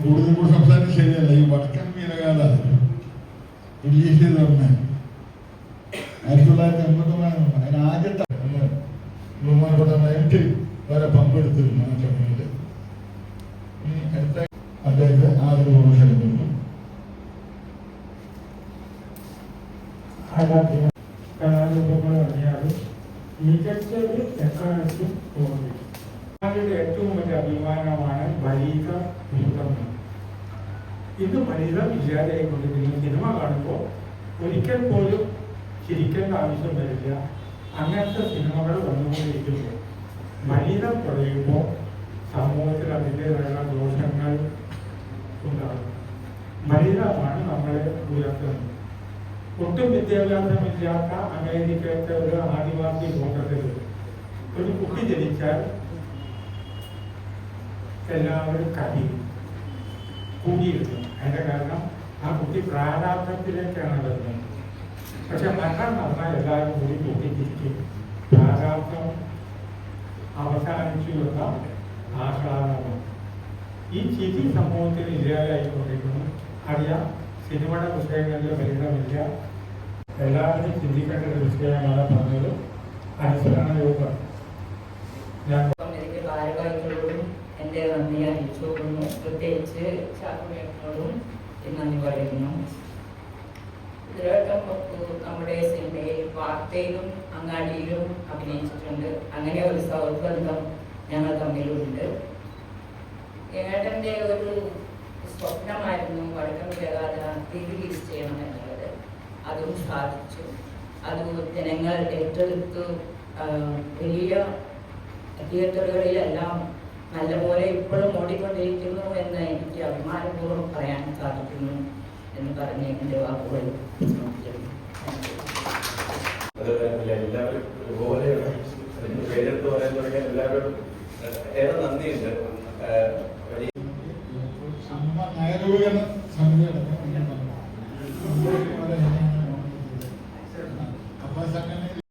കൂടുതൽ കൂടെ സംസാരിച്ച് ശരിയല്ല ഈ വടക്കൻ മീനകാല. ചെയ്ത് പറഞ്ഞ. ആയിരത്തി തൊള്ളായിരത്തി എൺപത്തൊന്നാണ് അതിന് ആദ്യത്തെ ബഹുമാനപ്പെട്ട എം ടി വരെ പങ്കെടുത്തിരുന്നു ആ ചടങ്ങിൽ അടുത്ത അദ്ദേഹത്തെ ആദരവ് ആരാധ്യ കലാരൂപങ്ങൾ അറിയാതെ മികച്ചത് എക്കാലത്തും തോന്നി അവരുടെ ഏറ്റവും വലിയ അഭിമാനമാണ് ബലിത ഭൂതം ഇത് ബലിതം നിങ്ങൾ സിനിമ കാണുമ്പോൾ ഒരിക്കൽ പോലും ചിരിക്കേണ്ട ആവശ്യം വരില്ല. അങ്ങനത്തെ സിനിമകൾ വന്നുകൊണ്ടിരിക്കുന്നു. ബലിതം കുറയുമ്പോൾ സമൂഹത്തിൽ അതിന്റെതായ ദോഷങ്ങൾ ഉണ്ടാകും. ബലിതമാണ് നമ്മളെ ഉയർത്തുന്നത്. ഒട്ടും വിദ്യാഭ്യാസമില്ലാത്ത അമേരിക്കയിലത്തെ ഒരു ആദിവാസി ഗോത്രത്തിൽ ഒരു കുട്ടി ജനിച്ചാൽ എല്ലാവരും കരയും കൂടിയിരുന്നു. അതിന്റെ കാരണം ആ കുട്ടി പ്രാരാബ്ദത്തിലേക്കാണ് വരുന്നത്. പക്ഷെ മരണം നടന്നാൽ എല്ലാവരും കൂടി കൂട്ടിത്തിരിക്കും പ്രാരാബ്ദം അവസാനിച്ചു എന്ന ആഹ്ലാദമാണ്. ഈ ചിരി സമൂഹത്തിൽ ഇല്ലാതായിക്കൊണ്ടിരിക്കുന്നു അറിയാം സിനിമയുടെ വിഷയങ്ങളിൽ പരിണമില്ല. എല്ലാവരും ചിന്തിക്കേണ്ട ഒരു വിഷയമാണ് പറഞ്ഞത്. അനുസരണ യോഗം ഞാൻ എന്റെ നന്ദി അറിയിച്ചു. കൊടുക്കുന്നു പ്രത്യേകിച്ച് ചാക്കുമേട്ടനോടും നന്ദി പറയുന്നു. നമ്മുടെ സിനിമയിൽ വാർത്തയിലും അങ്ങാടിയിലും അഭിനയിച്ചിട്ടുണ്ട്. അങ്ങനെ ഒരു സൗഹൃദം ഞങ്ങൾ തമ്മിലുണ്ട്. ഏട്ടന്റെ ഒരു സ്വപ്നമായിരുന്നു വടക്കം ജഗാത റിലീസ് ചെയ്യണം എന്നുള്ളത്. അതും സാധിച്ചു. അത് ജനങ്ങൾ ഏറ്റെടുത്തു വലിയ തിയേറ്ററുകളിലെല്ലാം നല്ലപോലെ ഇപ്പോഴും ഓടിക്കൊണ്ടിരിക്കുന്നു എന്ന് എനിക്ക് അഭിമാനപൂർവം പറയാൻ സാധിക്കുന്നു എന്ന് പറഞ്ഞ് എന്റെ വാക്കുകൾ എല്ലാവരും ഒരുപോലെയാണ്. പേരെടുത്ത് പറയാൻ തുടങ്ങിയ എല്ലാവരും ഏറെ നന്ദിയുണ്ട്. വലിയ